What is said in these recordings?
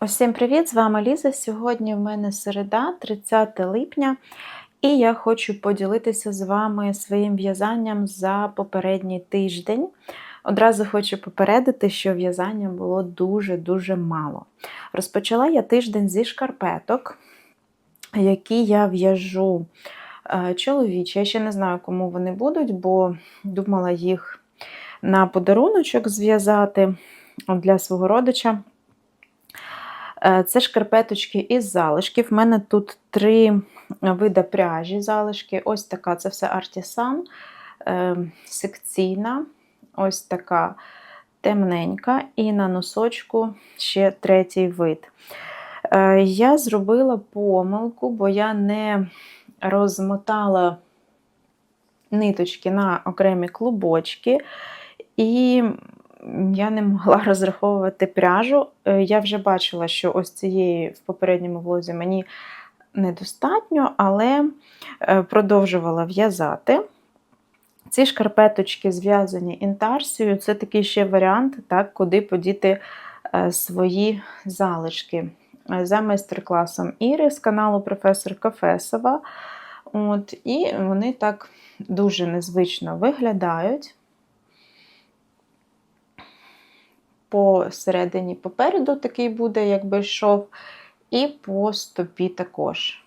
Усім привіт! З вами Ліза. Сьогодні в мене середа, 30 липня, і я хочу поділитися з вами своїм в'язанням за попередній тиждень. Одразу хочу попередити, що в'язання було дуже-дуже мало. Розпочала я тиждень зі шкарпеток, які я в'яжу е, чоловічі. Я ще не знаю, кому вони будуть, бо думала їх на подаруночок зв'язати для свого родича. Е, Це шкарпеточки із залишків. У мене тут три види пряжі залишки. Ось така це все артісан, е, секційна, ось така темненька, і на носочку ще третій вид. Е, Я зробила помилку, бо я не розмотала ниточки на окремі клубочки. І я не могла розраховувати пряжу. Е, Я вже бачила, що ось цієї в попередньому влозі мені недостатньо, але е, продовжувала в'язати. Ці шкарпеточки зв'язані інтарсією. Це такий ще варіант, так, куди подіти е, свої залишки. За майстер-класом Іри з каналу професор Кафесова. От, І вони так дуже незвично виглядають. Посередині попереду такий буде, якби йшов, і по стопі також.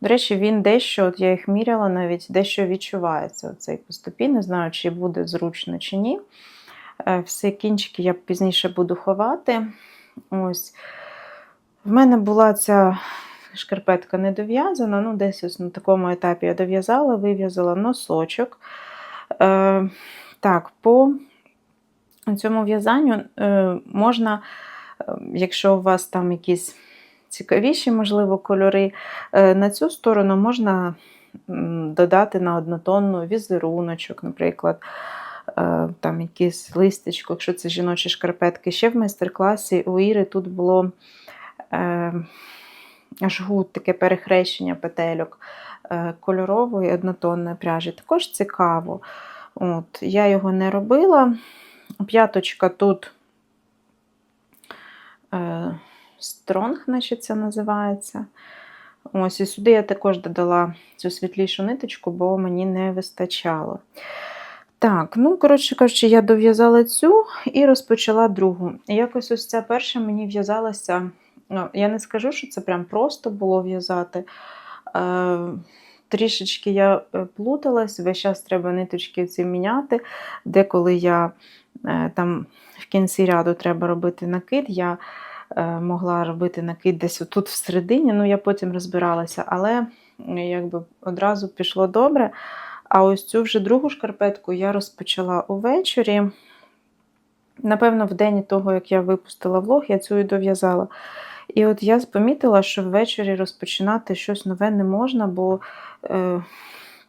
До речі, він дещо, от я їх міряла, навіть дещо відчувається оцей по стопі. Не знаю, чи буде зручно чи ні. Е, Всі кінчики я пізніше буду ховати. Ось. В мене була ця шкарпетка не дов'язана, ну, десь ось на такому етапі я дов'язала, вив'язала носочок. Е, Так, по цьому в'язанню е, можна, е, якщо у вас там якісь цікавіші, можливо, кольори, е, на цю сторону можна додати на однотонну візеруночок, наприклад, там якийсь листечко, якщо це жіночі шкарпетки. Ще в майстер-класі у Іри тут було жгут, таке перехрещення петельок кольорової однотонної пряжі. Також цікаво. От, Я його не робила. П'яточка тут е, Стронг, значить, це називається. Ось, і сюди я також додала цю світлішу ниточку, бо мені не вистачало. Так, ну, коротше кажучи, я дов'язала цю і розпочала другу. І якось ось ця перша мені в'язалася. Ну, я не скажу, що це прям просто було в'язати. Е, трішечки я е, плуталась, весь час треба ниточки ці міняти. Деколи я там в кінці ряду треба робити накид, я е, могла робити накид десь отут всередині, ну я потім розбиралася, але якби одразу пішло добре. А ось цю вже другу шкарпетку я розпочала увечері. Напевно, в день того, як я випустила влог, я цю і дов'язала. І от я помітила, що ввечері розпочинати щось нове не можна, бо е,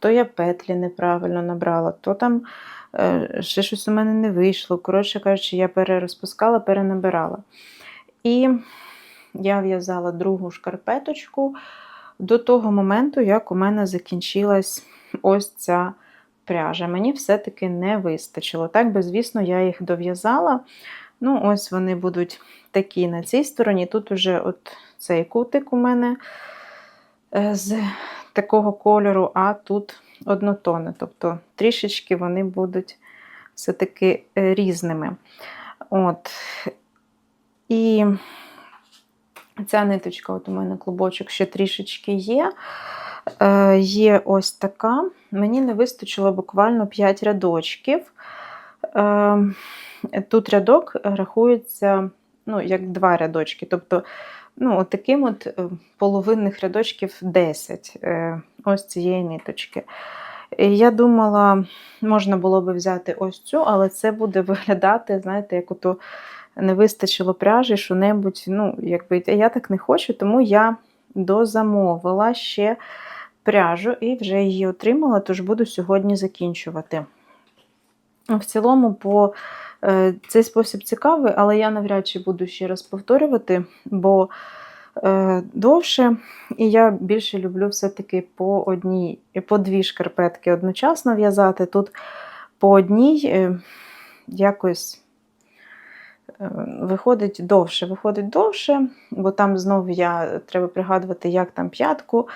то я петлі неправильно набрала, то там е, ще щось у мене не вийшло. Коротше кажучи, я перерозпускала, перенабирала. І я в'язала другу шкарпеточку до того моменту, як у мене закінчилась ось ця пряжа. Мені все-таки не вистачило. Так би, звісно, я їх дов'язала. Ну, ось вони будуть такі на цій стороні. Тут уже от цей кутик у мене е, з такого кольору, а тут однотонне. Тобто трішечки вони будуть все-таки е, різними. От. І ця ниточка, от у мене клубочок ще трішечки є. Е, Є ось така. Мені не вистачило буквально 5 рядочків. Е, Тут рядок рахується ну, як два рядочки. Тобто, ну, от таким от е, половинних рядочків 10 е, ось цієї ниточки. Я думала, можна було би взяти ось цю, але це буде виглядати, знаєте, як ото не вистачило пряжі, що-небудь. Ну, якби я так не хочу, тому я дозамовила ще пряжу і вже її отримала, тож буду сьогодні закінчувати. В цілому, по цей спосіб цікавий, але я навряд чи буду ще раз повторювати, бо е, довше, і я більше люблю все-таки по одній, по дві шкарпетки одночасно в'язати. Тут по одній е, якось е, виходить довше. Виходить довше, бо там знову я треба пригадувати, як там п'ятку,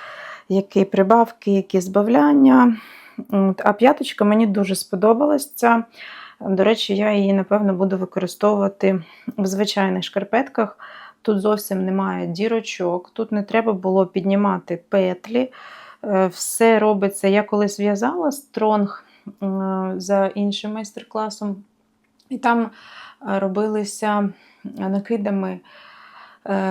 які прибавки, які збавляння. А п'яточка мені дуже сподобалась ця. До речі, я її, напевно, буду використовувати в звичайних шкарпетках. Тут зовсім немає дірочок, тут не треба було піднімати петлі. Е, Все робиться. Я колись в'язала стронг е, за іншим майстер-класом, і там е, робилися накидами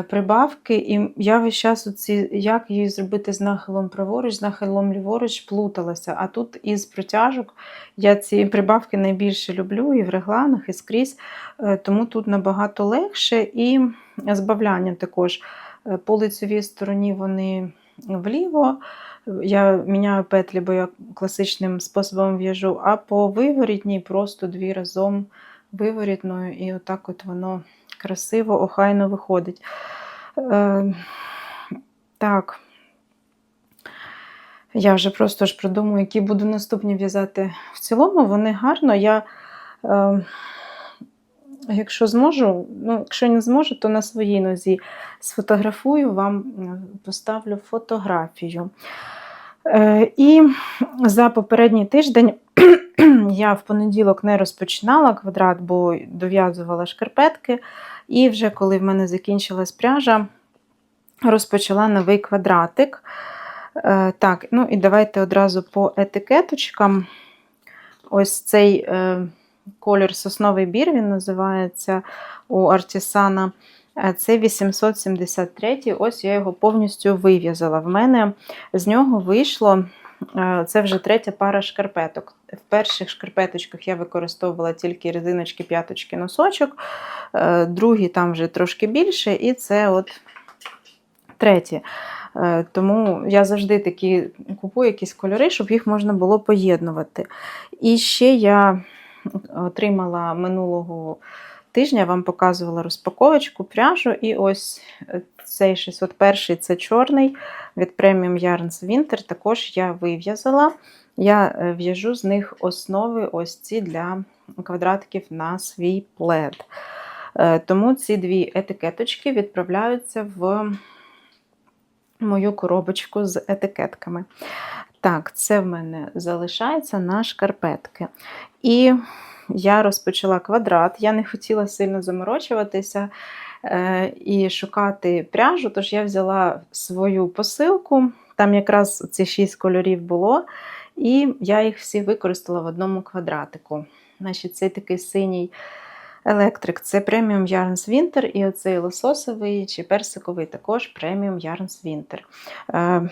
прибавки, і я весь час оці, як її зробити з нахилом праворуч, з нахилом ліворуч плуталася. А тут із протяжок я ці прибавки найбільше люблю і в регланах, і скрізь, е, тому тут набагато легше. І збавляння також. Е, По лицевій стороні вони вліво. Я міняю петлі, бо я класичним способом в'яжу, а по виворітній просто дві разом виворітною, і отак от воно красиво, охайно виходить. Е, так. Я вже просто ж придумаю, які буду наступні в'язати. В цілому вони гарно. Я, е, якщо зможу, ну, якщо не зможу, то на своїй нозі сфотографую, вам поставлю фотографію. Е, і за попередній тиждень я в понеділок не розпочинала квадрат, бо дов'язувала шкарпетки. І вже коли в мене закінчилась пряжа, розпочала новий квадратик. Е, Так, ну і давайте одразу по етикеточкам. Ось цей е, колір сосновий бір, він називається у Артісана. Е, Це 873 ось я його повністю вив'язала. В мене з нього вийшло це вже третя пара шкарпеток. В перших шкарпеточках я використовувала тільки резиночки, п'яточки, носочок, е, другі там вже трошки більше, і це от треті. Е, Тому я завжди такі купую якісь кольори, щоб їх можна було поєднувати. І ще я отримала минулого тижня, вам показувала розпаковочку пряжу. І ось цей 601 це чорний від Premium Yarns Winter. Також я вив'язала. Я е, в'яжу з них основи ось ці для квадратиків на свій плед. Е, Тому ці дві етикеточки відправляються в мою коробочку з етикетками. Так, це в мене залишається на шкарпетки. І я розпочала квадрат. Я не хотіла сильно заморочуватися і шукати пряжу, тож я взяла свою посилку. Там якраз ці шість кольорів було, і я їх всі використала в одному квадратику. Значить, цей такий синій електрик це Premium Yarns Winter, і оцей лососовий чи персиковий також Premium Yarns Winter. Е,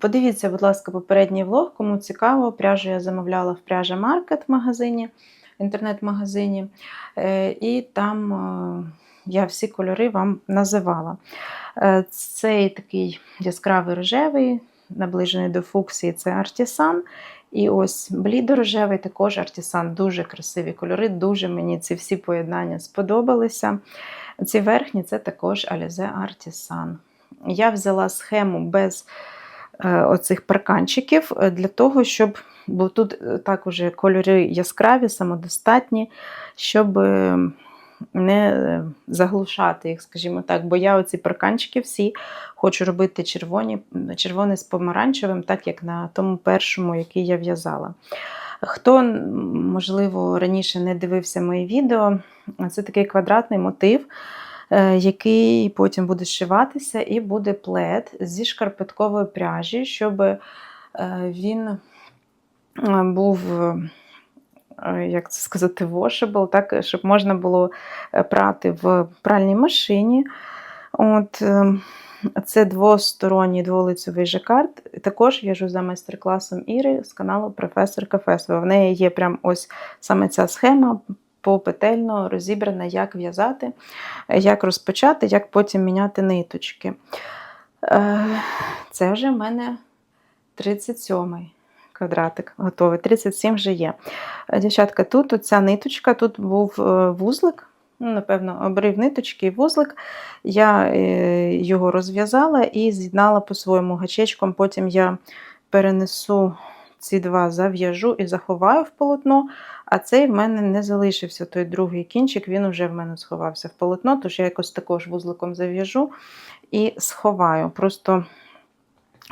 Подивіться, будь ласка, попередній влог, кому цікаво, пряжу я замовляла в пряжа Market магазині, інтернет-магазині, Е, і там е, я всі кольори вам називала. Е, Цей такий яскравий рожевий, наближений до фуксії, це Артісан. І ось блідорожевий також Артісан. Дуже красиві кольори, дуже мені ці всі поєднання сподобалися. Ці верхні це також Alize Artisan. Я взяла схему без е, оцих парканчиків е, для того, щоб, бо тут також кольори яскраві, самодостатні, щоб не е, заглушати їх, скажімо так. Бо я оці парканчики всі хочу робити червоні, червоний з помаранчевим, так як на тому першому, який я в'язала. Хто, можливо, раніше не дивився мої відео, це такий квадратний мотив, е, який потім буде зшиватися, і буде плед зі шкарпеткової пряжі, щоб е, він був. Е, Як це сказати, washable, так, щоб можна було е, прати в пральній машині. От, е, це двосторонній дволицевий жакард. Також в'яжу за майстер-класом Іри з каналу Професорка Фесова. В неї є прям ось саме ця схема попетельно розібрана, як в'язати, як розпочати, як потім міняти ниточки. Це вже в мене 37-й квадратик готовий. 37 вже є. Е, Дівчатка, тут оця ниточка, тут був е, вузлик. Ну, Напевно, обрив ниточки і вузлик. Я е, його розв'язала і з'єднала по-своєму гачечком. Потім я перенесу ці два зав'яжу і заховаю в полотно, а цей в мене не залишився той другий кінчик, він вже в мене сховався в полотно, тож я якось також вузликом зав'яжу і сховаю. Просто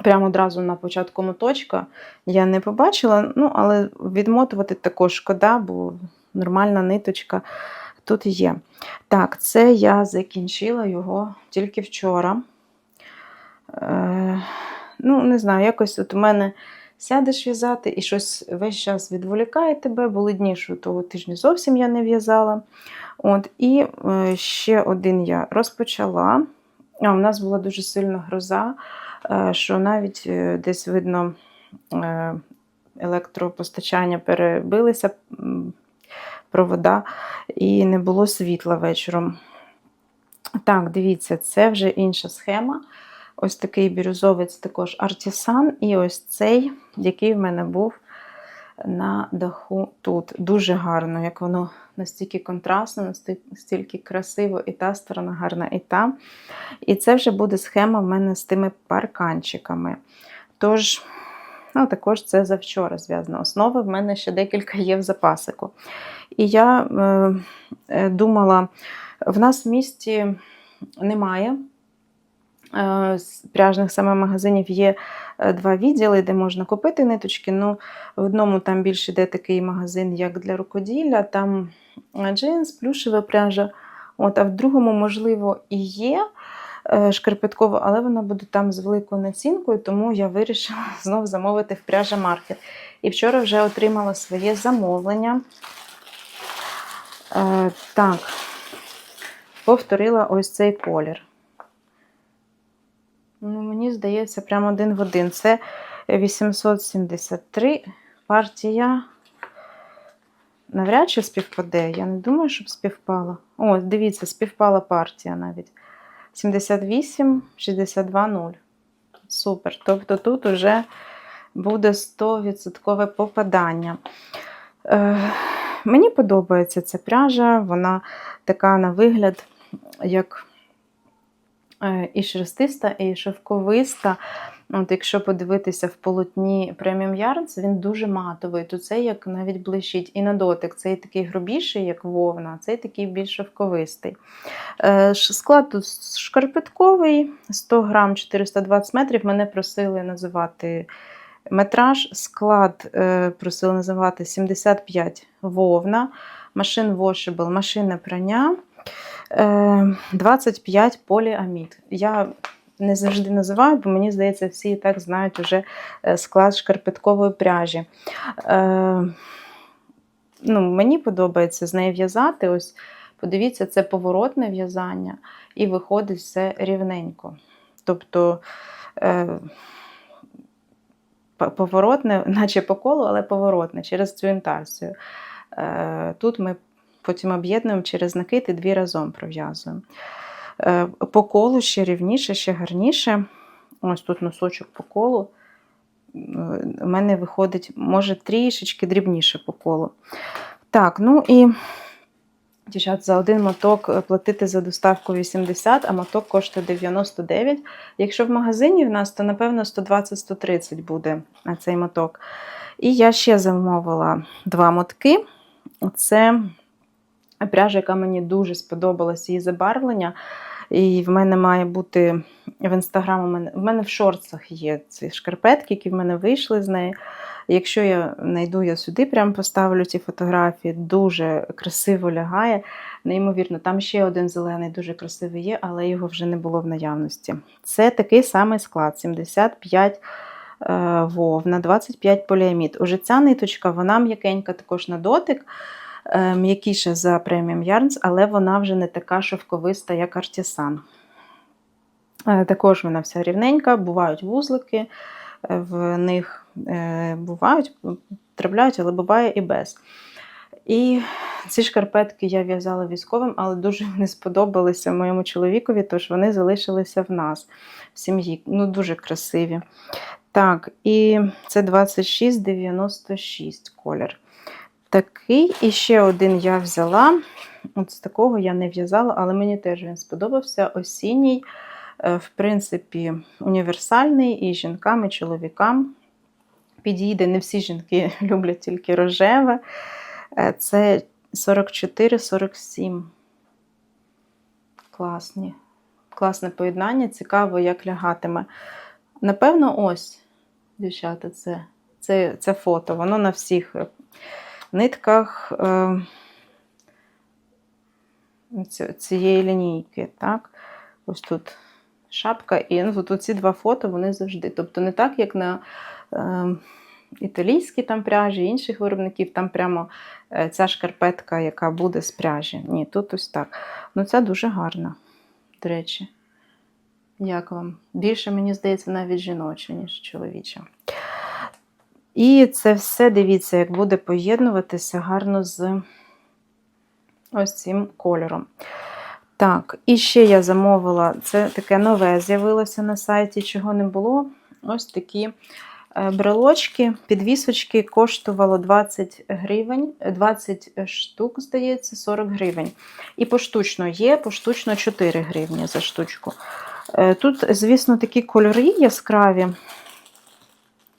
прямо одразу на початку моточка я не побачила, ну, але відмотувати також шкода, бо нормальна ниточка тут є. Так, це я закінчила його тільки вчора. Е, ну, не знаю, якось от у мене сядеш в'язати і щось весь час відволікає тебе. Були дні, що того тижня зовсім я не в'язала. От, І е, ще один я розпочала. А, У нас була дуже сильна гроза, що навіть е, десь видно е, електропостачання перебилися провода, і не було світла вечором. Так, дивіться, це вже інша схема. Ось такий бірюзовець також артісан. І ось цей, який в мене був на даху тут. Дуже гарно, як воно настільки контрастно, настільки красиво, і та сторона гарна, і та. І це вже буде схема в мене з тими парканчиками. Тож, ну, також це завчора зв'язано. Основи в мене ще декілька є в запасику. І я е, е, думала, в нас в місті немає. Е, з Пряжних саме магазинів є е, два відділи, де можна купити ниточки. Ну, в одному там більше йде такий магазин, як для рукоділля, там е, джинс, плюшева пряжа. От, а в другому, можливо, і є шкарпеткова, але вона буде там з великою націнкою, тому я вирішила знов замовити в пряжа маркет. І вчора вже отримала своє замовлення. Е, так, повторила ось цей колір. Ну, мені здається, прямо один в один. Це 873 партія. Навряд чи співпаде. Я не думаю, щоб співпала. О, дивіться, співпала партія навіть. 78, 62, 0. Супер. Тобто тут вже буде 100% попадання. Е, мені подобається ця пряжа, вона така на вигляд, як і шерстиста, і шовковиста. От Якщо подивитися в полотні преміум Yarns, він дуже матовий. То це як навіть блищить і на дотик. Цей такий грубіший, як вовна, а цей такий більш шовковистий. Е, Склад тут шкарпетковий, 100 грам 420 метрів. Мене просили називати метраж. Склад е, просили називати 75 вовна, машин washable, машинне прання. Е, 25 поліамід. Я не завжди називаю, бо мені здається, всі і так знають вже е, склад шкарпеткової пряжі. Е, ну, мені подобається з нею в'язати. Ось, подивіться, це поворотне в'язання, і виходить все рівненько. Тобто е, поворотне, наче по колу, але поворотне через цю інтарсію. Е, тут ми потім об'єднуємо через накид і дві разом пров'язуємо. Е, По колу ще рівніше, ще гарніше. Ось тут носочок по колу. Е, У мене виходить, може, трішечки дрібніше по колу. Так, ну і дівчат, за один моток е, платити за доставку 80, а моток коштує 99. Якщо в магазині в нас, то напевно 120-130 буде цей моток. І я ще замовила два мотки. Це пряжа, яка мені дуже сподобалась, її забарвлення. І в мене має бути в інстаграм, у мене, в мене в шорцах є ці шкарпетки, які в мене вийшли з неї. Якщо я знайду, я сюди прям поставлю ці фотографії, дуже красиво лягає. Неймовірно, там ще один зелений, дуже красивий є, але його вже не було в наявності. Це такий самий склад: 75 е, вовна, 25 поліамід. Уже ця ниточка, вона м'якенька також на дотик е, м'якіша за преміум Yarns, але вона вже не така шовковиста, як Artisan. Е, Також вона вся рівненька, бувають вузлики, е, в них бувають, трапляють, але буває і без. І ці шкарпетки я в'язала військовим, але дуже не сподобалися моєму чоловікові, тож вони залишилися в нас в сім'ї. Ну, дуже красиві. Так, і це 2696 колір. Такий, і ще один я взяла. От з такого я не в'язала, але мені теж він сподобався. Осінній, е, в принципі, універсальний і жінкам, і чоловікам. підійде. Не всі жінки люблять тільки рожеве. Е, Це 44-47. Класні. Класне поєднання, цікаво, як лягатиме. Напевно, ось, дівчата, це, це, це фото. Воно на всіх е, нитках е, цієї лінійки. Так? Ось тут шапка, і ну, тут ці два фото вони завжди. Тобто не так, як на е, італійській там пряжі, інших виробників, там прямо е, ця шкарпетка, яка буде з пряжі. Ні, тут ось так. Ну, це дуже гарно, до речі. Як вам? Більше, мені здається, навіть жіноче, ніж чоловіче. І це все, дивіться, як буде поєднуватися гарно з ось цим кольором. Так, і ще я замовила, це таке нове з'явилося на сайті, чого не було. Ось такі е, брелочки, підвісочки коштувало 20 гривень, 20 штук, здається, 40 гривень. І поштучно є, поштучно 4 гривні за штучку. Е, Тут, звісно, такі кольори яскраві,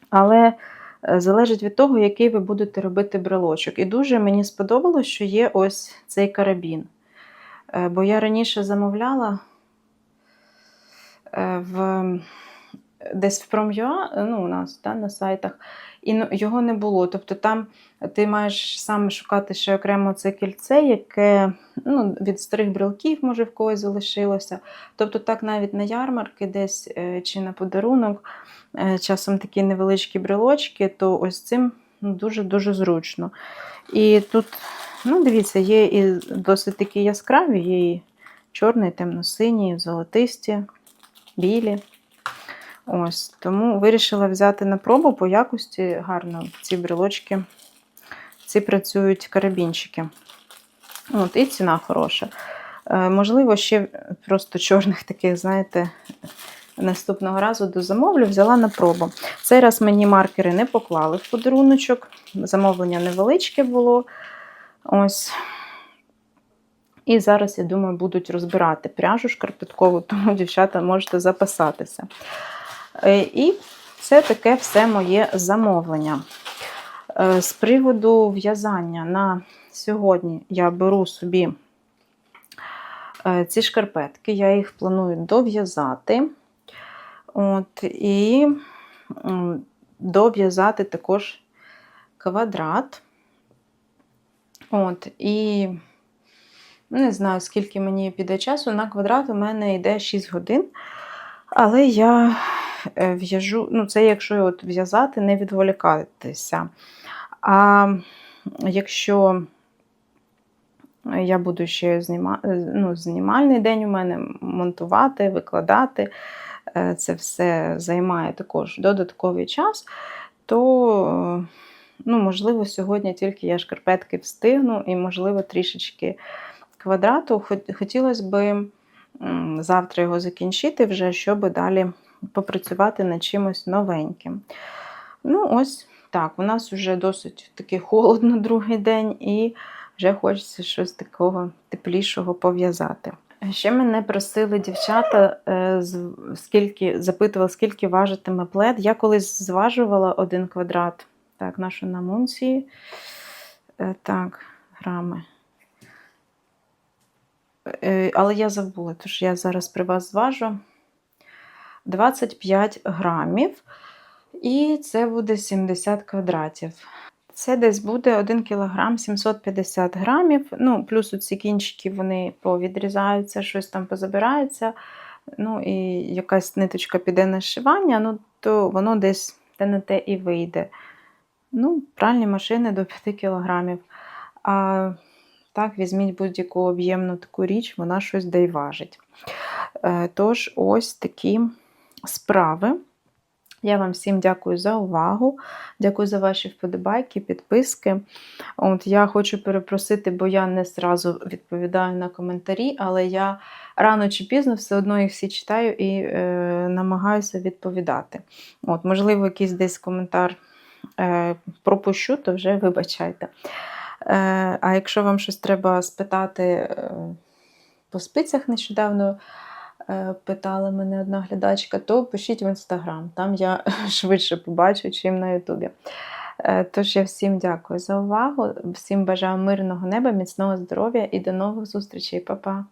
але залежить від того, який ви будете робити брелочок. І дуже мені сподобалось, що є ось цей карабін. Е, Бо я раніше замовляла е, в, десь в Пром'юа, ну, у нас да, на сайтах, і ну, його не було. Тобто там ти маєш саме шукати ще окремо це кільце, яке ну, від старих брелків, може, в когось залишилося. Тобто, так навіть на ярмарки десь е, чи на подарунок, е, часом такі невеличкі брелочки, то ось цим ну, дуже-дуже зручно. І тут, ну, дивіться, є і досить такі яскраві, є і чорний, темно-синій, золотисті, білі. Ось, тому вирішила взяти на пробу по якості гарно ці брелочки. Ці працюють карабінчики. От, і ціна хороша. Е, можливо, ще просто чорних таких, знаєте, наступного разу дозамовлю, взяла на пробу. Цей раз мені маркери не поклали в подаруночок. Замовлення невеличке було. Ось. І зараз, я думаю, будуть розбирати пряжу шкарпеткову, тому, дівчата, можете записатися. Е, І це таке все моє замовлення. Е, З приводу в'язання на сьогодні я беру собі е, ці шкарпетки, я їх планую дов'язати. От, І дов'язати також квадрат. От, І не знаю, скільки мені піде часу. На квадрат у мене йде 6 годин. Але я в'яжу, ну, це якщо от в'язати, не відволікатися. А якщо я буду ще зніма... ну, знімальний день у мене монтувати, викладати, е, це все займає також додатковий час, то, е, ну, можливо, сьогодні тільки я шкарпетки встигну і, можливо, трішечки квадрату. Хотілося б завтра його закінчити вже, щоб далі попрацювати над чимось новеньким. Ну, ось так, у нас вже досить таки холодно другий день, і вже хочеться щось такого теплішого пов'язати. Ще мене просили дівчата, е, скільки запитували, скільки важитиме плед. Я колись зважувала один квадрат. Так, нашу на мунції. Е, Так, грами. Е, Але я забула, тож я зараз при вас зважу. 25 грамів. І це буде 70 квадратів. Це десь буде 1 кг 750 грамів. Ну, плюс ці кінчики вони повідрізаються, щось там позабирається. Ну, і якась ниточка піде на зшивання, ну, то воно десь те на те і вийде. Ну, пральні машини до 5 кг. А так, візьміть будь-яку об'ємну таку річ, вона щось й важить. Е, Тож, ось такі справи. Я вам всім дякую за увагу. Дякую за ваші вподобайки, підписки. От Я хочу перепросити, бо я не зразу відповідаю на коментарі, але я рано чи пізно все одно їх всі читаю і е, намагаюся відповідати. От, Можливо, якийсь десь коментар е, пропущу, то вже вибачайте. Е, а якщо вам щось треба спитати е, по спицях нещодавно, питала мене одна глядачка, то пишіть в інстаграм. Там я швидше побачу, чим на Ютубі. Е, Тож я всім дякую за увагу, всім бажаю мирного неба, міцного здоров'я і до нових зустрічей, Па-па!